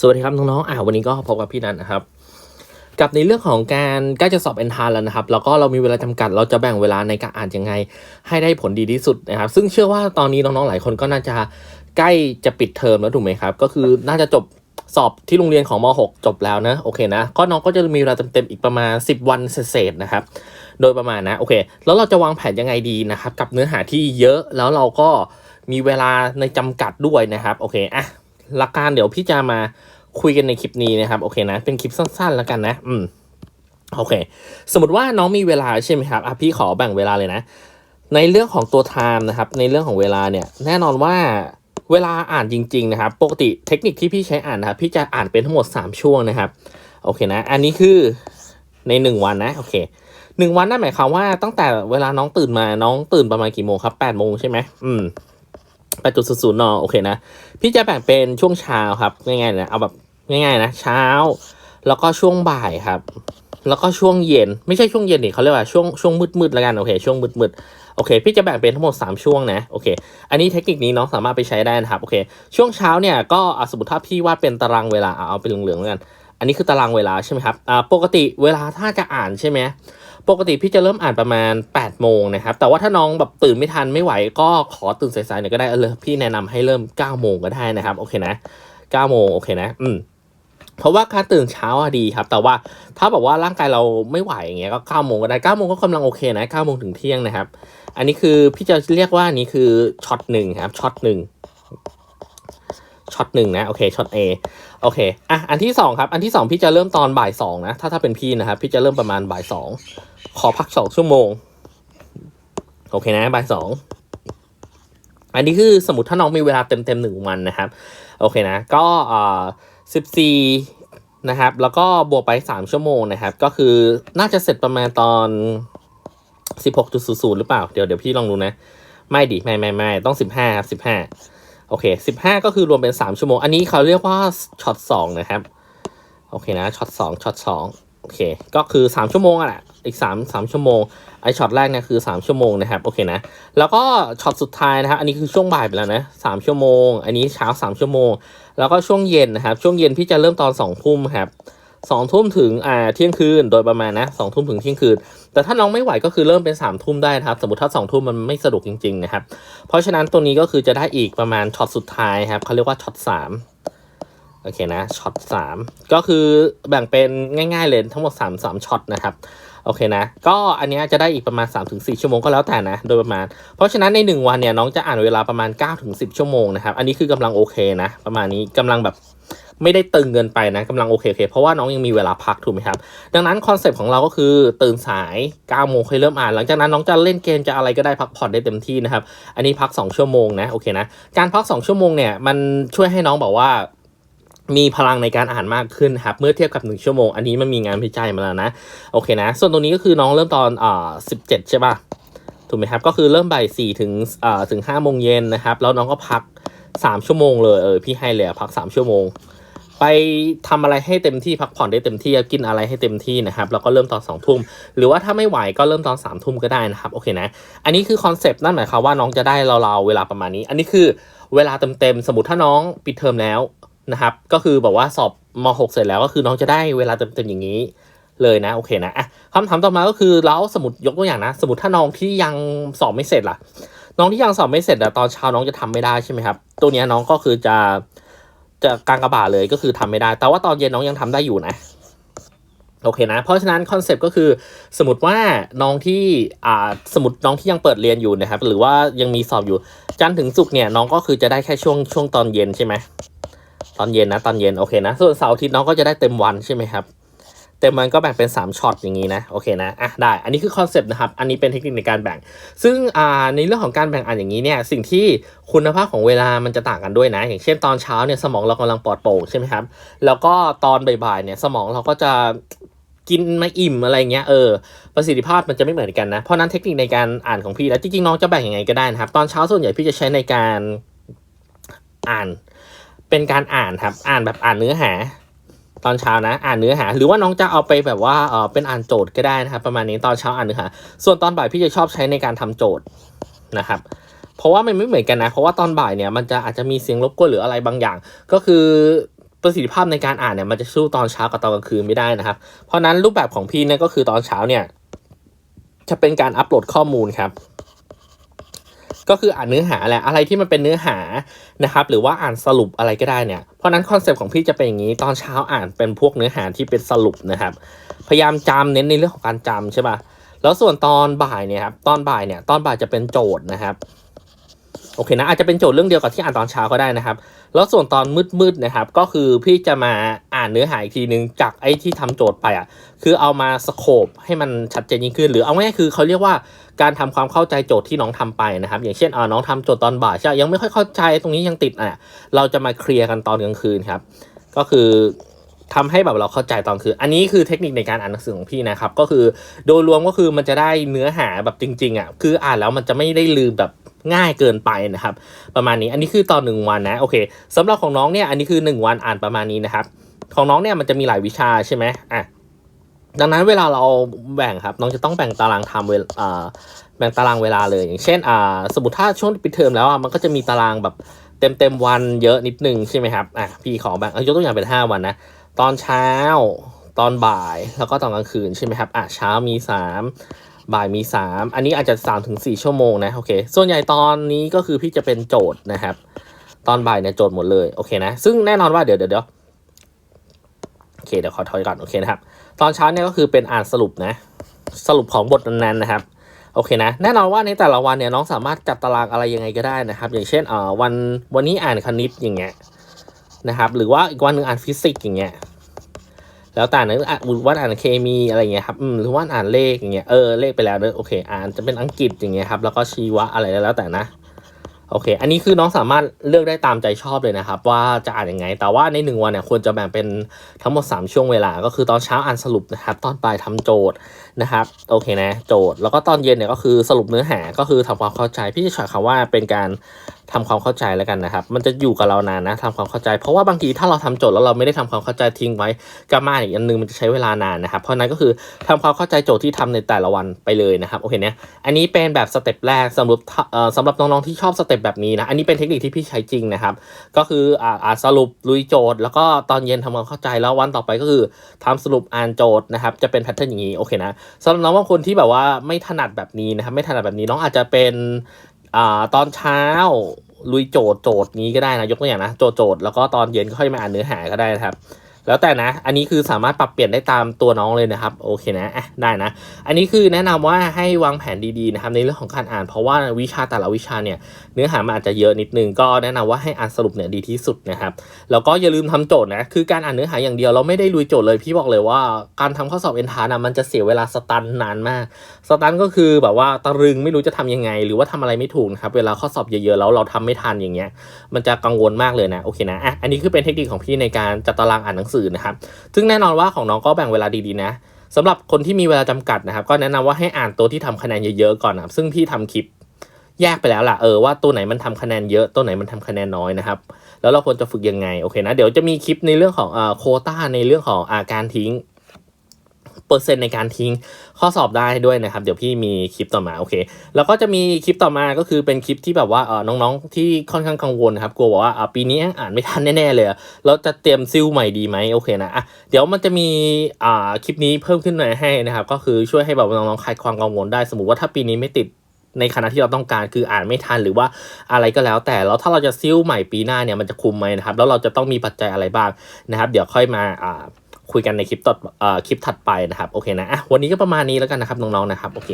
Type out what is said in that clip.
สวัสดีครับน้องๆอ่าวันนี้ก็พบกับพี่นันนะครับ กับในเรื่องของการใกล้จะสอบเอนทานแล้วนะครับ แล้วก็เรามีเวลาจำกัด เราจะแบ่งเวลาในการอ่านยังไง ให้ได้ผลดีที่สุดนะครับ ซึ่งเชื่อว่าตอนนี้น้องๆหลายคนก็น่าจะใกล้จะปิดเทอมแล้วถูกไหมครับ ก็คือน่าจะจบสอบที่โรงเรียนของม .6 จบแล้วนะ โอเคนะ ก็น้องก็จะมีเวลาเต็มๆอีกประมาณ 10 วันเศษนะครับ โดยประมาณนะ โอเค แล้วเราจะวางแผนยังไงดีนะครับ กับเนื้อหาที่เยอะ แล้วเราก็มีเวลาในจำกัดด้วยนะครับ โอเค อะหลักการเดี๋ยวพี่จะมา คุยกันในคลิปนี้นะครับโอเคนะ เป็นคลิปสั้นๆแล้วกันนะ อืมโอเค สมมติว่าน้องมีเวลาใช่ไหมครับอะพี่ขอแบ่งเวลาเลยนะ ในเรื่องของตัว time นะครับ ในเรื่องของเวลาเนี่ย แน่นอนว่าเวลาอ่านจริง ๆ นะครับ ปกติเทคนิคที่พี่ใช้อ่านนะครับ พี่จะอ่านเป็นทั้งหมด 3 ช่วงนะครับ โอเคนะ อันนี้คือใน 1 วันนะ โอเคหนึ่งวันนั่นหมายความว่าตั้งแต่เวลาน้องตื่นมา น้องตื่นประมาณกี่โมงครับ8โมงใช่ไหมอืมแปดจุดศูนย์นโอเคนะ พี่จะแบ่งเป็นช่วงเช้าครับง่ายๆนะ เอาแบบ ง่ายๆนะเช้า แล้วก็ช่วงบ่ายครับ แล้วก็ช่วงเย็น ไม่ใช่ช่วงเย็นนี่เขาเรียกว่าช่วงช่วงมืดๆแล้วกันโอเคช่วงมืดๆโอเค พี่จะแบ่งเป็นทั้งหมด 3 ช่วงนะโอเค อันนี้เทคนิคนี้น้องสามารถไปใช้ได้นะครับโอเค ช่วงเช้าเนี่ยก็สมมติถ้าพี่วาดเป็นตารางเวลาเอาเป็นเหลืองๆแล้วกัน อันนี้คือตารางเวลาใช่ไหมครับอ่าปกติเวลาถ้าจะอ่านใช่ไหมปกติพี่จะเริ่มอ่านประมาณ8โมงนะครับ แต่ว่าถ้าน้องแบบตื่นไม่ทันไม่ไหวก็ขอตื่นสายๆหน่อยก็ได้เออเลยพี่แนะนำให้เริ่ม9โมงก็ได้นะครับ โอเคนะ9โมงโอเคนะ อืม เพราะว่าการตื่นเช้าอะดีครับ แต่ว่าถ้าแบบว่าร่างกายเราไม่ไหวอย่างเงี้ยก็9โมงก็ได้9โมงก็กำลังโอเคนะ9โมงถึงเที่ยงนะครับ อันนี้คือพี่จะเรียกว่านี่คือช็อตหนึ่งครับช็อตหนึ่งช็อตหนึ่งนะโอเคช็อต A โอเคอะอันที่สองครับ อันที่สองพี่จะเริ่มตอนบ่ายสองนะถ้าถ้าเป็นพี่นะครับพี่จะเริ่มประมาณบ่ายสองขอพักสองชั่วโมงโอเคนะบ่ายสองอันนี้คือสมมติถ้าน้องมีเวลาเต็มเต็มหนึ่งวันนะครับ โอเคนะ ก็อ่า สิบสี่นะครับ แล้วก็บวกไปสามชั่วโมงนะครับ ก็คือน่าจะเสร็จประมาณตอนสิบหกจุดศูนย์หรือเปล่า เดี๋ยวเดี๋ยวพี่ลองดูนะ ไม่ดิ ไม่ไม่ไม่ต้องสิบห้าครับสิบห้าโอเคสิบห้าก็คือรวมเป็นสามชั่วโมง อันนี้เขาเรียกว่าช็อตสองนะครับ โอเคนะ ช็อตสองช็อตส องโอเคก็คือสามชั่วโมงอะแหละอีกสามสามชั่วโมงไอช็อตแรกเนี่ยคือสามชั่วโมงนะครับโอเคนะแล้วก็ช็อตสุดท้ายนะครับอันนี้คือช่วงบ่ายไปแล้วนะสามชั่วโมง อันนี้เช้าสามชั่วโมง แล้วก็ช่วงเย็นนะครับช่วงเย็นพี่จะเริ่มตอนสองทุ่มครับสองทุ่มถึงอ่าเที่ยงคืนโดยประมาณนะสองทุ่มถึงเที่ยงคืน แต่ถ้าน้องไม่ไหวก็คือเริ่มเป็นสามทุ่มได้ครับ สมมติถ้าสองทุ่มมันไม่สะดวกจริงๆนะครับ เพราะฉะนั้นตัวนี้ก็คือจะได้อีกประมาณช็อตสุดท้ายครับเขาเรียกว่าช็อตสาม โอเคนะช็อตสามก็คือแบ่งเป็นง่ายๆเลยทั้งหมดสามสามช็อตนะครับโอเคนะ ก็อันนี้จะได้อีกประมาณ 3-4 ชั่วโมงก็แล้วแต่นะ โดยประมาณ เพราะฉะนั้นใน 1 วันเนี่ยน้องจะอ่านเวลาประมาณ 9-10 ชั่วโมงนะครับ อันนี้คือกำลังโอเคนะ ประมาณนี้กำลังแบบไม่ได้ตึงเกินไปนะกำลังโอเคโอเค เพราะว่าน้องยังมีเวลาพักถูกไหมครับ ดังนั้นคอนเซปต์ของเราก็คือตื่นสาย9โมงค่อยเริ่มอ่าน หลังจากนั้นน้องจะเล่นเกมจะอะไรก็ได้พักผ่อนได้เต็มที่นะครับ อันนี้พัก 2 ชั่วโมงนะโอเคนะ การพัก 2 ชั่วโมงเนี่ยมันช่วยให้น้องบอกว่า มีพลังในการอ่านมากขึ้นครับเมื่อเทียบกับ 1 ชั่วโมง อันนี้มันมีงานวิจัยมาแล้วนะ โอเคนะ ส่วนตรงนี้ก็คือน้องเริ่มตอนอ่าสิบเจ็ดใช่ป่ะถูกไหมครับ ก็คือเริ่มบ่ายสี่ถึงอ่าถึงห้าโมงเย็นนะครับ แล้วน้องก็พักสามชั่วโมงเลยเออพี่ให้เลยอะพักสามชั่วโมง ไปทำอะไรให้เต็มที่พักผ่อนได้เต็มที่กินอะไรให้เต็มที่นะครับแล้วก็เริ่มตอนสองทุ่มหรือว่าถ้าไม่ไหวก็เริ่มตอนสามทุ่มก็ได้นะครับโอเคนะ อันนี้คือคอนเซปต์นั่นหมายความว่าน้องจะได้ราวๆเวลาประมาณนี้ อันนี้คือเวลาเต็มๆสมมติถ้าน้องปิดเทอมแล้ว นะครับ ก็คือบอกว่าสอบม .6 เสร็จแล้วก็คือน้องจะได้เวลาเต็มๆอย่างนี้เลยนะโอเคนะอะคำถามต่อมาก็คือแล้วสมมติยกตัวอย่างนะ สมมติถ้าน้องที่ยังสอบไม่เสร็จล่ะ น้องที่ยังสอบไม่เสร็จอะตอนเช้าน้องจะทำไม่ได้ใช่ไหมครับ ตัวนี้น้องก็คือจะจะกางกระบาดเลยก็คือทำไม่ได้ แต่ว่าตอนเย็นน้องยังทำได้อยู่นะโอเคนะ เพราะฉะนั้นคอนเซปต์ก็คือสมมติว่าน้องที่อ่าสมมติน้องที่ยังเปิดเรียนอยู่นะครับ หรือว่ายังมีสอบอยู่จันทร์ถึงศุกร์เนี่ยน้องก็คือจะได้แค่ช่วงช่วงตอนเย็นใช่ไหม ตอนเย็นนะตอนเย็นโอเคนะ ส่วนเสาร์อาทิตย์น้องก็จะได้เต็มวันใช่ไหมครับเต็มมันก็แบ่งเป็น 3ช็อตอย่างนี้นะโอเคนะอะได้ อันนี้คือคอนเซปต์นะครับ อันนี้เป็นเทคนิคในการแบ่ง ซึ่งอ่าในเรื่องของการแบ่งอ่านอย่างนี้เนี่ยสิ่งที่คุณภาพของเวลามันจะต่างกันด้วยนะ อย่างเช่นตอนเช้าเนี่ยสมองเรากำลังปลอดโปร่งใช่ไหมครับแล้วก็ตอนบ่ายๆเนี่ยสมองเราก็จะกินมาอิ่มอะไรเงี้ยเออประสิทธิภาพมันจะไม่เหมือนกันนะ เพราะนั้นเทคนิคในการอ่านของพี่แล้วจริงๆน้องจะแบ่งยังไงก็ได้นะครับ ตอนเช้าส่วนใหญ่พี่จะใช้ในการอ่าน เป็นการอ่านครับ อ่านแบบอ่านเนื้อหา ตอนเช้านะ อ่านเนื้อหา หรือว่าน้องจะเอาไปแบบว่าเออเป็นอ่านโจทย์ก็ได้นะครับ ประมาณนี้ตอนเช้าอ่านเนื้อหา ส่วนตอนบ่ายพี่จะชอบใช้ในการทำโจทย์นะครับเพราะว่ามันไม่เหมือนกันนะ เพราะว่าตอนบ่ายเนี่ยมันจะอาจจะมีเสียงรบกวนหรืออะไรบางอย่าง ก็คือประสิทธิภาพในการอ่านเนี่ยมันจะสู้ตอนเช้ากับตอนกลางคืนไม่ได้นะครับ เพราะนั้นรูปแบบของพี่เนี่ยก็คือตอนเช้าเนี่ยจะเป็นการอัปโหลดข้อมูลครับ ก็คืออ่านเนื้อหาแหละอะไรที่มันเป็นเนื้อหานะครับหรือว่าอ่านสรุปอะไรก็ได้เนี่ยเพราะนั้นคอนเซปต์ของพี่จะเป็นอย่างนี้ตอนเช้าอ่านเป็นพวกเนื้อหาที่เป็นสรุปนะครับ พยายามจำเน้นในเรื่องของการจำใช่ป่ะแล้วส่วนตอนบ่ายเนี่ยครับตอนบ่ายเนี่ยตอนบ่ายจะเป็นโจทย์นะครับ โอเคนะอาจจะเป็นโจทย์เรื่องเดียวกับที่อ่านตอนเช้าก็ได้นะครับ แล้วส่วนตอนมืดๆนะครับ ก็คือพี่จะมาอ่านเนื้อหาอีกทีนึงจากไอ้ที่ทำโจทย์ไปอะคือเอามาสโคปให้มันชัดเจนยิ่งขึ้น หรือเอาง่ายๆคือเขาเรียกว่าการทำความเข้าใจโจทย์ที่น้องทำไปนะครับ อย่างเช่นอ่าน้องทำโจทย์ตอนบ่ายใช่ยังไม่ค่อยเข้าใจตรงนี้ยังติดอะเราจะมาเคลียร์กันตอนกลางคืนครับ ก็คือทำให้แบบเราเข้าใจตอนคือ อันนี้คือเทคนิคในการอ่านหนังสือของพี่นะครับ ก็คือโดยรวมก็คือมันจะได้เนื้อหาแบบจริงๆอะคืออ่านแล้วมันจะไม่ได้ลืมแบบ ง่ายเกินไปนะครับ ประมาณนี้อันนี้คือตอนหนึ่งวันนะโอเคสำหรับของน้องเนี่ยอันนี้คือหนึ่งวันอ่านประมาณนี้นะครับ ของน้องเนี่ยมันจะมีหลายวิชาใช่ไหมอะดังนั้นเวลาเราแบ่งครับน้องจะต้องแบ่งตารางทำเวลอ่าแบ่งตารางเวลาเลย อย่างเช่นอ่าสมมติถ้าช่วงปิดเทอมแล้วอะมันก็จะมีตารางแบบเต็มเต็มวันเยอะนิดนึงใช่ไหมครับอะพี่ขอแบ่งยกตัวอย่างเป็นห้าวันนะตอนเช้าตอนบ่ายแล้วก็ตอนกลางคืนใช่ไหมครับอะเช้ามีสาม บ่ายมีสามอันนี้อาจจะสามถึงสี่ชั่วโมงนะโอเค ส่วนใหญ่ตอนนี้ก็คือพี่จะเป็นโจทย์นะครับ ตอนบ่ายเนี่ยโจทย์หมดเลยโอเคนะ ซึ่งแน่นอนว่าเดี๋ยวเดี๋ยวเดี๋ยวโอเคเดี๋ยวขอถอยก่อนโอเคนะครับ ตอนเช้าเนี่ยก็คือเป็นอ่านสรุปนะ สรุปของบทนั้นๆนะครับโอเคนะแน่นอนว่าในแต่ละวันเนี่ยน้องสามารถจัดตารางอะไรยังไงก็ได้นะครับ อย่างเช่นเอ่อวันวันนี้อ่านคณิตอย่างเงี้ยนะครับหรือว่าอีกวันหนึ่งอ่านฟิสิกส์อย่างเงี้ย แล้วแต่นะอะวันอ่านเคมีอะไรเงี้ยครับอืมหรือว่าอ่านเลขอย่างเงี้ยเออเลขไปแล้วเนอะโอเค อ่านจะเป็นอังกฤษอย่างเงี้ยครับแล้วก็ชีวะอะไรแล้วแต่นะโอเค อันนี้คือน้องสามารถเลือกได้ตามใจชอบเลยนะครับ ว่าจะอ่านยังไง แต่ว่าในหนึ่งวันเนี่ยควรจะแบ่งเป็นทั้งหมด 3 ช่วงเวลา ก็คือตอนเช้าอ่านสรุปนะครับ ตอนบ่ายทำโจทย์นะครับ โอเคนะ โจทย์ แล้วก็ตอนเย็นเนี่ยก็คือสรุปเนื้อหา ก็คือทำความเข้าใจ พี่จะใช้คำว่าเป็นการ ทำความเข้าใจแล้วกันนะครับ มันจะอยู่กับเรานานนะทำความเข้าใจ เพราะว่าบางทีถ้าเราทำโจทย์แล้วเราไม่ได้ทำความเข้าใจทิ้งไว้กรรมาอีกอันนึงมันจะใช้เวลานานนะครับ เพราะนั้นก็คือทำความเข้าใจโจทย์ที่ทำในแต่ละวันไปเลยนะครับโอเคเนี่ยอันนี้เป็นแบบสเต็ปแรกสำหรับเอ่อสำหรับน้องๆที่ชอบสเต็ปแบบนี้นะอันนี้เป็นเทคนิคที่พี่ใช้จริงนะครับ ก็คืออ่าสรุปลุยโจทย์ แล้วก็ตอนเย็นทำความเข้าใจแล้ววันต่อไปก็คือทำสรุปอ่านโจทย์นะครับจะเป็นแพทเทิร์นอย่างนี้โอเคนะสำหรับน้องบางคนที่แบบว่าไม่ถนัดแบบนี้นะครับไม่ถนัดแบบนี้น้องอาจจะเป็น อ่าตอนเช้าลุยโจทย์โจทย์นี้ก็ได้นะยกตัวอย่างนะโจทย์โจทย์แล้วก็ตอนเย็นก็ค่อยมาอ่านเนื้อหาก็ได้นะครับ แล้วแต่นะ อันนี้คือสามารถปรับเปลี่ยนได้ตามตัวน้องเลยนะครับ โอเคนะอะได้นะ อันนี้คือแนะนำว่าให้วางแผนดีๆนะครับในเรื่องของการอ่าน เพราะว่าวิชาแต่ละวิชาเนี่ยเนื้อหามันอาจจะเยอะนิดนึง ก็แนะนำว่าให้อ่านสรุปเนี่ยดีที่สุดนะครับ แล้วก็อย่าลืมทำโจทย์นะ คือการอ่านเนื้อหาอย่างเดียวเราไม่ได้ลุยโจทย์เลย พี่บอกเลยว่าการทำข้อสอบเอ็นทานะมันจะเสียเวลาสตันนานมาก สตันก็คือแบบว่าตะรึงไม่รู้จะทำยังไง หรือว่าทำอะไรไม่ถูกนะครับ เวลาข้อสอบเยอะๆแล้วเราทำไม่ทันอย่างเงี้ย มันจะกังวลมากเลยนะ โอเคนะ อะ อันนี้คือเป็นเทคนิคของพี่ในการจัดตารางอ่านหนังสือนะครับ ซึ่งแน่นอนว่าของน้องก็แบ่งเวลาดีๆนะสำหรับคนที่มีเวลาจำกัดนะครับ ก็แนะนำว่าให้อ่านตัวที่ทำคะแนนเยอะๆก่อนนะครับซึ่งพี่ทำคลิปแยกไปแล้วล่ะเออว่าตัวไหนมันทำคะแนนเยอะตัวไหนมันทำคะแนนน้อยนะครับ แล้วเราควรจะฝึกยังไงโอเคนะเดี๋ยวจะมีคลิปในเรื่องของอ่อโคต้าในเรื่องของอาการทิ้ง เปอร์เซ็นต์ในการทิ้งข้อสอบได้ด้วยนะครับ เดี๋ยวพี่มีคลิปต่อมาโอเค แล้วก็จะมีคลิปต่อมาก็คือเป็นคลิปที่แบบว่าเออน้องๆ ที่ค่อนข้างกังวลนะครับกลัวว่าปีนี้อ่านไม่ทันแน่ๆเลยแล้วจะเตรียมซิลใหม่ดีไหมโอเคนะอะเดี๋ยวมันจะมีอ่าคลิปนี้เพิ่มขึ้นมาให้นะครับ ก็คือช่วยให้แบบน้องๆคลายความกังวลได้สมมติว่าถ้าปีนี้ไม่ติดในคณะที่เราต้องการคืออ่านไม่ทันหรือว่าอะไรก็แล้ว แต่แล้วถ้าเราจะซิลใหม่ปีหน้าเนี่ยมันจะคุมไหมนะครับ แล้วเราจะต้องมีปัจจัยอะไรบ้างนะครับ เดี๋ยวค่อยมาอ่า คุยกันในคลิปต่อคลิปถัดไปนะครับโอเคนะอะวันนี้ก็ประมาณนี้แล้วกันนะครับน้องๆนะครับโอเค